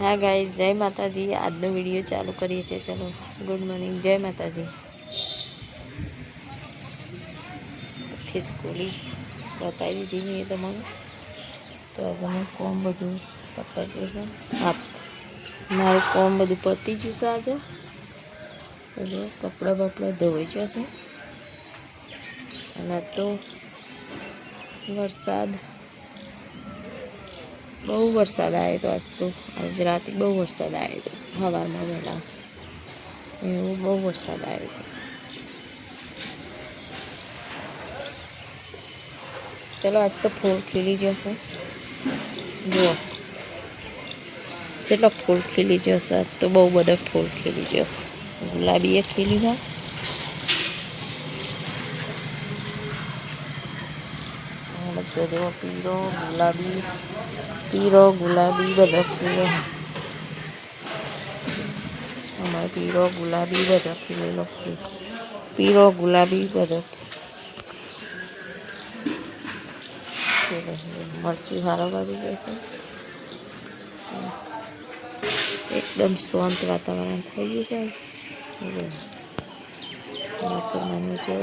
હા ગાઈઝ જય માતાજી. આજનો વીડિયો ચાલુ કરીએ છીએ. ચલો ગુડ મોર્નિંગ જય માતાજી. ખિસકોલી બતાવી દીધી મેં તમારું. તો આજે હું કોમ બધું પતાવી દઉં હા, મારું કોમ બધું પતી ગયું છે આજે. એટલે કપડાં બપડા ધોઈ જશે અને તો વરસાદ બહુ વરસાદ આવ્યો તો આજ તો આજ રાતે બહુ વરસાદ આવ્યો હતો સવારમાં વહેલા એવું બહુ વરસાદ આવ્યો હતો ચલો આજ તો ફૂલ ખીલી જશે જુઓ જેટલા ફૂલ ખીલી જશે આજ તો બહુ બધા ફૂલ ખીલી જશે ગુલાબી એ ખીલી હોય આ બધો જેવો પીળો ગુલાબી પીળો ગુલાબી બધા ફૂલો અમારે પીળો ગુલાબી બધા ખીલેલો ફૂલ પીળો ગુલાબી બધા મરચું સારો વાળી જશે એકદમ શાંત વાતાવરણ થઈ ગયું છે મને જો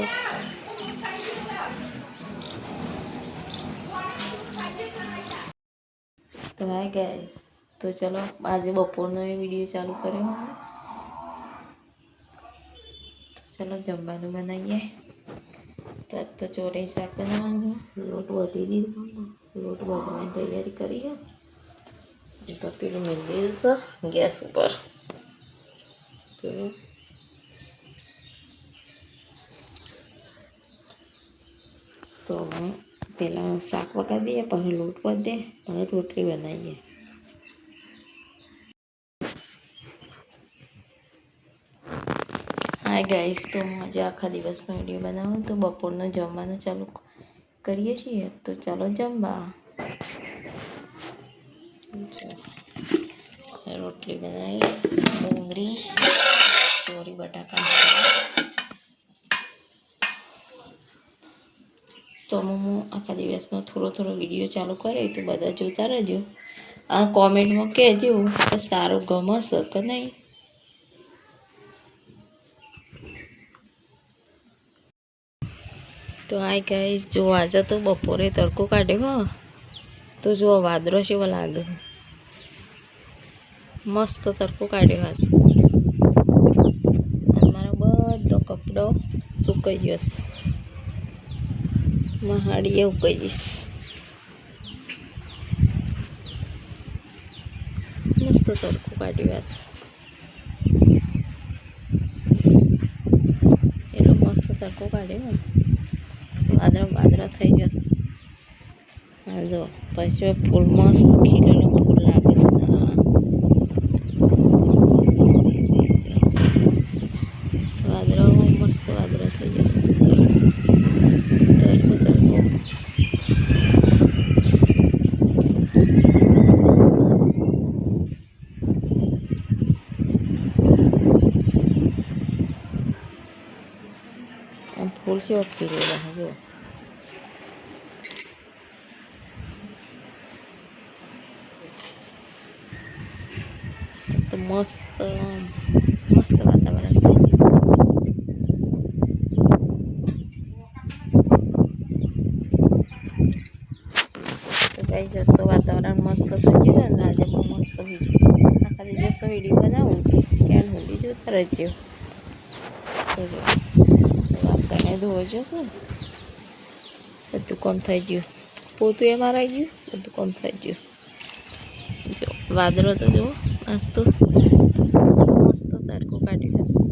તો હાય ગાઈસ તો ચલો આજે બપોરનો એ વિડીયો ચાલુ કર્યો તો ચલો જમવાનું બનાવીએ તો આજ તો ચોરી શાક બનાવવાનું લોટ વધી દીધો લોટ વધવાની તૈયારી કરી છે તો પેલું મેળ દીધું છે ગેસ ઉપર તો તો હું પહેલાં શાક વગાડી દઈએ પછી લોટ વધી દે પછી રોટલી બનાવીએ હાય ગાઈસ તો હું આજે આખા દિવસનો વિડીયો બનાવું તો બપોરનો જમવાનું ચાલુ કરીએ છીએ તો ચાલો જમવા રોટલી બનાવી ડુંગળી ચોરી બટાકા તો હું આખા દિવસનો થોડો થોડો વીડિયો ચાલુ કરે તો બધા જોતા રહેજો. આ કોમેન્ટમાં કહેજો કે સારું ગમશે કે નહીં? તો હાય ગાઈસ જો આજે તો બપોરે તડકો કાઢ્યો હો, તો જો વાદળો જેવો લાગે મસ્ત તડકો કાઢ્યો હશે. મારો બધો કપડો સુકાઈ મહાડીએ ઉકાઈ જઈશ મસ્ત તડકો કાઢ્યો એટલો મસ્ત તડકો કાઢ્યો વાદળા વાદળા થઈ જશે. જો, પછી ફૂલ મસ્ત ખીલેલું ફૂલ લાગે છે હા વાદળાઓ મસ્ત વાદળા થઈ જશે તરકો તરકો આમ ફૂલ છે રહેલા જો તો મસ્ત મસ્ત વાતાવરણ થઈ જશે તો કઈ જસ્તો વાતાવરણ મસ્ત થઈ ગયું અને આજે બહુ મસ્ત બીજું આખા દિવસ તો વીડિયો બનાવું ક્યાં સુધી જોતા રહેજો તો વાસણે ધોવો જશે બધું કોમ થઈ ગયું પોતું એ મારાઈ ગયું બધું કોમ થઈ ગયું જો વાદળો તો જુઓ આજ તો મસ્ત તડકો કાઢી હશે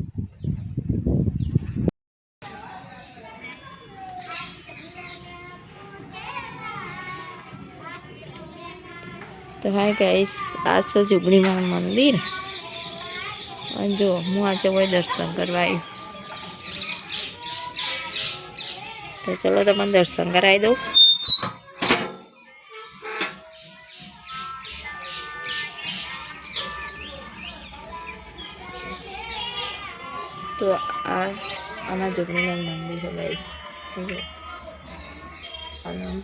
તો હાય ગાઈસ આ છે જુગણીમાં મંદિર અને જો હું આજે કોઈ દર્શન કરવા આવી તો ચલો તમને દર્શન કરાવી દઉં તો આ આમાં જોગણીના મંદિર છે ગાઈસ આનામ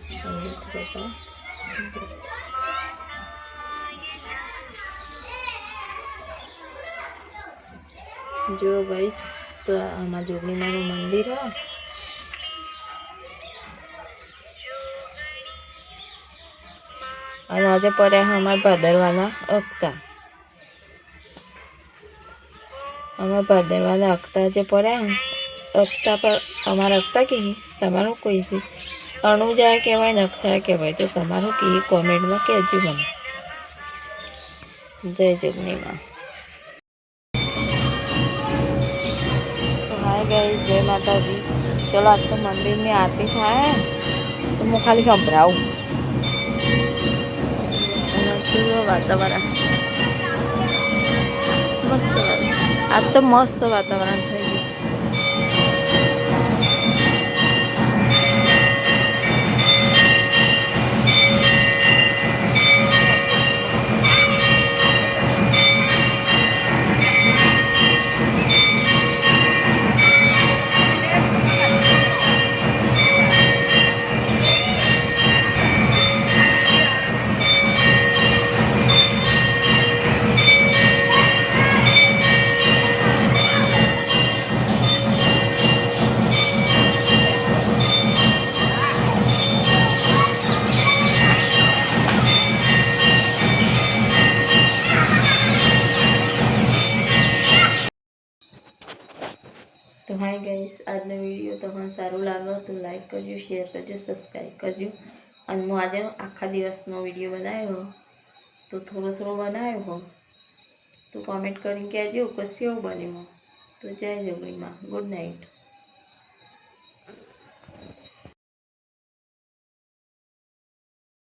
જો ગાઈસ તો આમાં જોગણીમાનું મંદિર હોય અને આજે પડ્યા અમારા ભાદરવાના અખતા અમારા ભાદરવાના અખતા જે પડ્યા ને, અખતા પર અમારા અખતા કે નહીં? તમારું કોઈ છે અણુજા કહેવાય ને અખતા કહેવાય તો તમારું કે કોમેન્ટમાં કહેજો મને જય જોગણીમાં તો હાય ગાઈસ જય માતાજી ચલો આજ તો મંદિરની આરતી થાય તો હું ખાલી સંભળાવું કેવું વાતાવરણ મસ્ત. આજ તો મસ્ત વાતાવરણ થઈ હાય ગાઈસ આજનો વીડિયો તમને સારું લાગ્યો તો લાઈક કરજો શેર કરજો સબસ્ક્રાઈબ કરજો. અને હું આજે આખા દિવસનો વીડિયો બનાવ્યો. તો થોડો થોડો બનાવ્યો. હો તો કોમેન્ટ કરીને કહેજો કે કેવું બન્યું. તો જય જોગણીમાં ગુડ નાઇટ